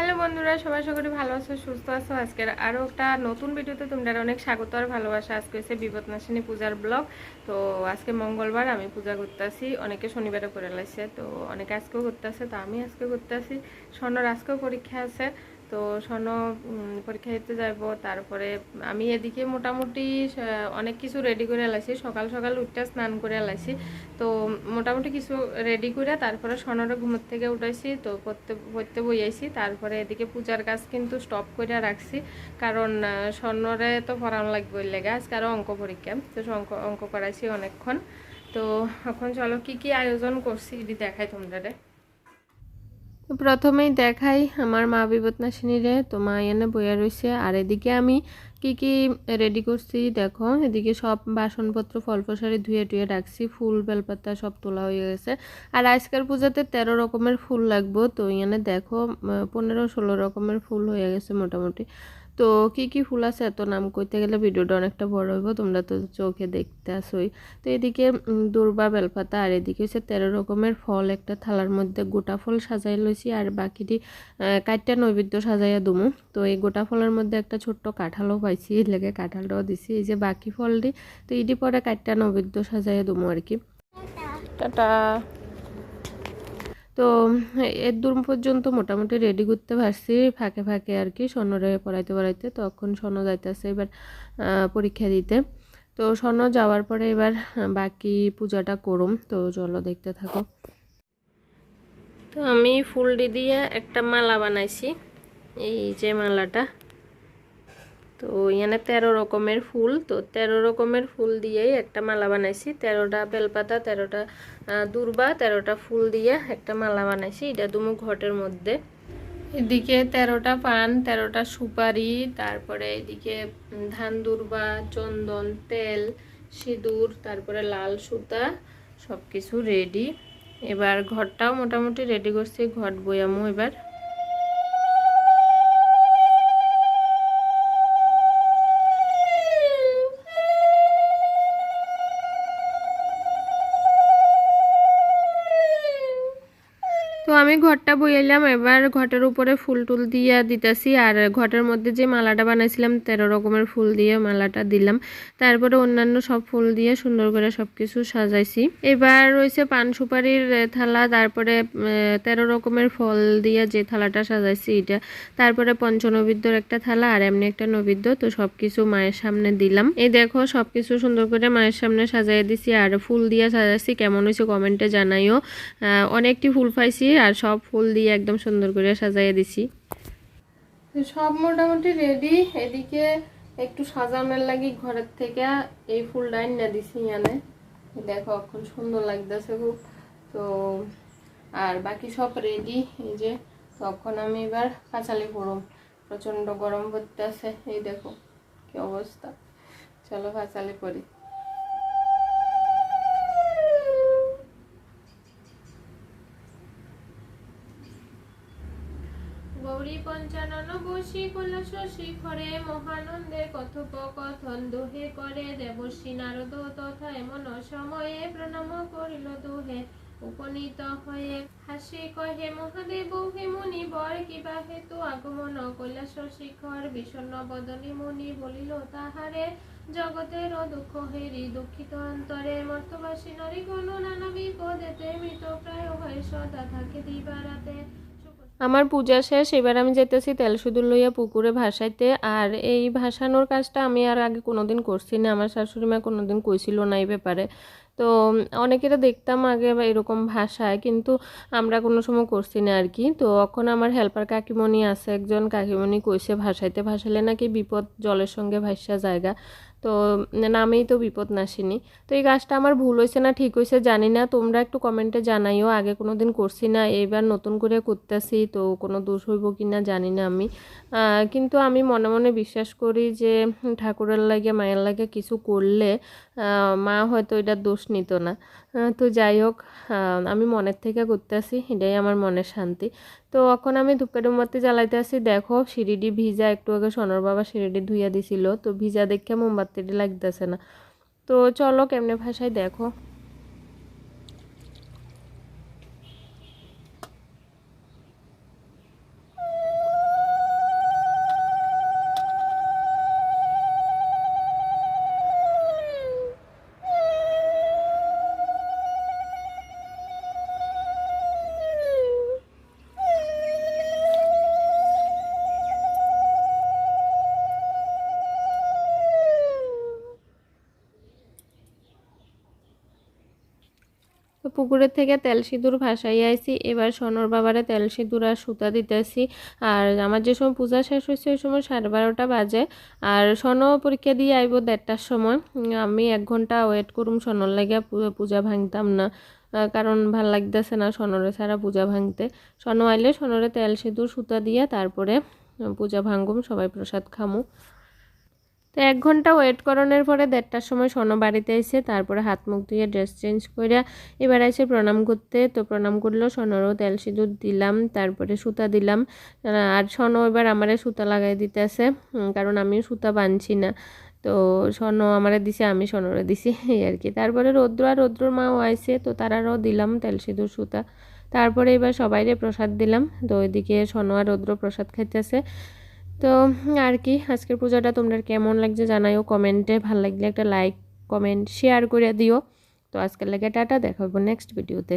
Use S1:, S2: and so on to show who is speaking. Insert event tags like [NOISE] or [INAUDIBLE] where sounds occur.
S1: Hello বন্ধুরা, সবাই সকলে ভালো আছো, সুস্থ আছো। আজকের আরও একটা নতুন ভিডিওতে তোমরা অনেক স্বাগত আর ভালোবাসা। আজকে হচ্ছে বিপদনাশিনী পূজার ব্লগ। তো আজকে মঙ্গলবার, আমি পূজা করতেছি। অনেকে শনিবারে করে লাগছে তো অনেকে আজকেও করতেছে, তো আমি আজকে করতেছি। স্বর্ণর আজকেও পরীক্ষা আছে। তো স্বর্ণ পরীক্ষা দিতে যাব তারপরে আমি এদিকে মোটামুটি অনেক কিছু রেডি করে এলাইছি সকাল সকাল উঠতে স্নান করে এলাইছি তো মোটামুটি কিছু রেডি করে তারপরে স্বর্ণরে ঘুমোর থেকে উঠাইছি। তো পড়তে পড়তে বইয়াইছি তারপরে এদিকে পূজার কাজ কিন্তু স্টপ করে রাখছি। কারণ স্বর্ণরে তো পড়ানো লাগবে লেগে। আজকে আরও অঙ্ক পরীক্ষা। তো অঙ্ক অঙ্ক করাইছি অনেকক্ষণ। তো এখন চলো কি কি আয়োজন করছি, এটি দেখাই তোমরা প্রথমেই দেখাই আমার মা বিপদনাশিনীরে, তো মা এনে বইয়া রয়েছে আর এদিকে আমি কি কি রেডি করছি, দেখো। এদিকে সব বাসনপত্র ফল ফসারি ধুয়ে টুয়ে রাখছি, ফুল, বেলপাতা সব তোলা হয়ে গেছে। আর আজকের পূজাতে তেরো রকমের ফুল লাগবো, তো এখানে দেখো পনেরো ষোলো রকমের ফুল হয়ে গেছে মোটামুটি। তো কি কি ফুল আছে? এত নাম করতে গেলে ভিডিওটা অনেকটা বড় হইব তোমরা তো চোখে দেখতে আসোই তো এদিকে দূর্বা বেলপাতা আর এদিকে হচ্ছে তেরো রকমের ফল একটা থালার মধ্যে গোটা ফল সাজাই লইছি আর বাকিটি কাঠটা নৈবেদ্য সাজাইয়া দুমু। তো এই গোটা ফলের মধ্যে একটা ছোট্ট কাঁঠালও পাইছি এই লেগে কাঁঠালটাও দিছি। এই যে বাকি ফলটি তো ইডি পরে কাঠটা নৈবেদ্য সাজাইয়া দুমু আর কি। টাটা। তো এর দূর পর্যন্ত মোটামুটি রেডি করতে পারছি। ফাঁকে ফাঁকে আর কি স্বর্ণরে পড়াইতে পড়াইতে তখন স্বর্ণ যাইতেছে এবার পরীক্ষা দিতে। তো স্বর্ণ যাওয়ার পরে এবার বাকি পূজাটা করুম। তো চলো দেখতে থাকো। তো আমি ফুলডি দিয়ে একটা মালা বানাইছি। এই যে মালাটা। তো এখানে তেরো রকমের ফুল, তো তেরো রকমের ফুল দিয়েই একটা মালা বানাইছি। তেরোটা বেলপাতা, তেরোটা দূর্বা, তেরোটা ফুল দিয়ে একটা মালা বানাইছি, এটা দুমু ঘটের মধ্যে। এদিকে তেরোটা পান, তেরোটা সুপারি, তারপরে এদিকে ধান দুর্বা, চন্দন, তেল, সিঁদুর, তারপরে লাল সুতা সব কিছু রেডি। এবার ঘরটাও মোটামুটি রেডি করছি ঘট বয়ামো এবার। তো আমি ঘরটা বইলাম, এবার ঘটের উপরে ফুল টুল দিয়ে দিতেছি, আর ঘটের মধ্যে যে মালাটা বানাইছিলাম, তেরো রকমের ফুল দিয়ে মালাটা দিলাম। তারপরে অন্যান্য সব ফুল দিয়ে সুন্দর করে সব কিছু সাজাইছি। এবার রয়েছে পান সুপারির থালা, তারপরে তেরো রকমের ফল দিয়ে যে থালাটা সাজাইছি এটা। তারপরে পঞ্চনবিদ্যর একটা থালা আর এমনি একটা নবিদ্য, তো সব কিছু মায়ের সামনে দিলাম। এই দেখো সব কিছু সুন্দর করে মায়ের সামনে সাজাই দিছি, আর ফুল দিয়ে সাজাইছি, কেমন হয়েছে কমেন্টে জানাইও। অনেকটি ফুল পাইছি আর সব ফুল দিয়ে একদম সুন্দর করে সাজাইয়া দিছি। সব মোটামুটি রেডি এদিকে একটু সাজানোর লাগি ঘরের থেকে এই ফুলটা না দিছি ইয়ানে দেখো, এখন সুন্দর লাগতেছে খুব। তো, আর বাকি সব রেডি এই যে, তখন আমি এবার কাঁচালি পড়ব প্রচণ্ড গরম আছে এই দেখো, কি অবস্থা। চলো কাঁচালি পড়ি গৌরী পঞ্চানন বসি কৈলাস শিখরে, মহানন্দে কথোপকথন দোহে করে, দেবশ্রী নারদ তথা এমন সময়ে প্রণাম করিল দোহে। উপনীত হয়ে হাসি কহে, মহাদেব, হে মুনি, বর কিবা হেতু আগমন? কৈলাস শিখর বিষণ্ণ বদনী মুনি বলিল তাহারে, জগতের দুঃখ হেরি দুঃখিত অন্তরে, মর্তবাসী নারী গণ নানা বিপদেতে মৃত প্রায় হয় সদা, থাকে দিবারাতে। আমার পূজা শেষ, এবার আমি যেতেছি তেল সুদুর লইয়া পুকুরে ভাসাইতে। আর এই ভাসানোর কাজটা আমি আর আগে কোনোদিন করছি না। আমার শাশুড়ি মা কোনোদিন কইছিল না এই ব্যাপারে। তো অনেকেরা দেখতাম আগে এরকম ভাষায়, কিন্তু আমরা কোনো সময় করছি না আর কি তো এখন আমার হেল্পার কাকিমণি আছে, একজন কাকিমণি কইছে ভাসাইতে ভাসালে নাকি বিপদ, জলের সঙ্গে ভাসা জায়গা তো নামেই তো বিপদ নাসিনি তো এই কাজটা আমার ভুল হয়েছে না, ঠিক হয়েছে জানি না, তোমরা একটু কমেন্টে জানাইও, আগে কোনো দিন করছি না এবার নতুন করে করতেছি, তো কোনো দোষ হইব কি না জানি না আমি। কিন্তু আমি মনে মনে বিশ্বাস করি যে ঠাকুরের লাগে, মায়ের লাগে কিছু করলে মা হয়তো এটা দোষ নিত না। তো যাই হোক আমি মনের থেকে করতেছি এটাই আমার মনের শান্তি। তো এখন আমি ধূপকাঠি মোমবাতি জ্বালাইতে আসি। দেখো, সিঁড়িটি ভিজা, একটু আগে সোনর বাবা সিঁড়িটি ধুইয়া দিছিল। তো ভিজা দেখে মোমবাতিটি লাগতেছে না। তো চলো, কেমনে ভাষায় দেখো। পুকুরের থেকে তেল সিঁদুর ভাসাই আইছি। এবার সোনর বাবারে তেল সিঁদুর আর সুতা দিতেছি। আর আমার যে সময় পূজা শেষ হয়েছে ওই সময় সাড়ে বারোটা বাজে। আর সন পরীক্ষা দিয়ে আইব দেড়টার সময়। আমি এক ঘণ্টা ওয়েট করুম সনর লাগিয়া পূজা ভাঙতাম না। কারণ ভালো লাগতেছে না সনরে ছাড়া পূজা ভাঙতে। সন আইলে সনরে তেল সিঁদুর, সুতা দিয়ে তারপরে পূজা ভাঙ্গুম সবাই প্রসাদ খামু। তো এক ঘণ্টা ওয়েট করানোর পরে দেড়টার সময় সন বাড়িতে এসে তারপরে হাত মুখ ধুয়ে ড্রেস চেঞ্জ করে এবার এসে প্রণাম করতে। তো প্রণাম করল সনরও তেল সিঁদুর দিলাম, তারপরে সুতা দিলাম। আর সন এবার আমারে সুতা লাগাই দিতেছে কারণ আমি সুতা বানছি না। তো সন আমারে দিছে, আমি সনরে দিছি, [LAUGHS] এই আর কি। তারপরে রৌদ্র, আর রৌদ্রর মাও আইছে তো তারারও দিলাম তেল সিঁদুর, সুতা। তারপরে এবার সবাইরে প্রসাদ দিলাম, তো ওইদিকে সন আর রৌদ্র প্রসাদ খাইতেছে। তো, আর কি, আজকের পূজাটা তোমরা কেমন লাগছে জানাইও কমেন্টে। ভালো লাগলে একটা লাইক, কমেন্ট, শেয়ার করে দিও। তো আজকের লাগে টাটা দেখাবো নেক্সট ভিডিওতে।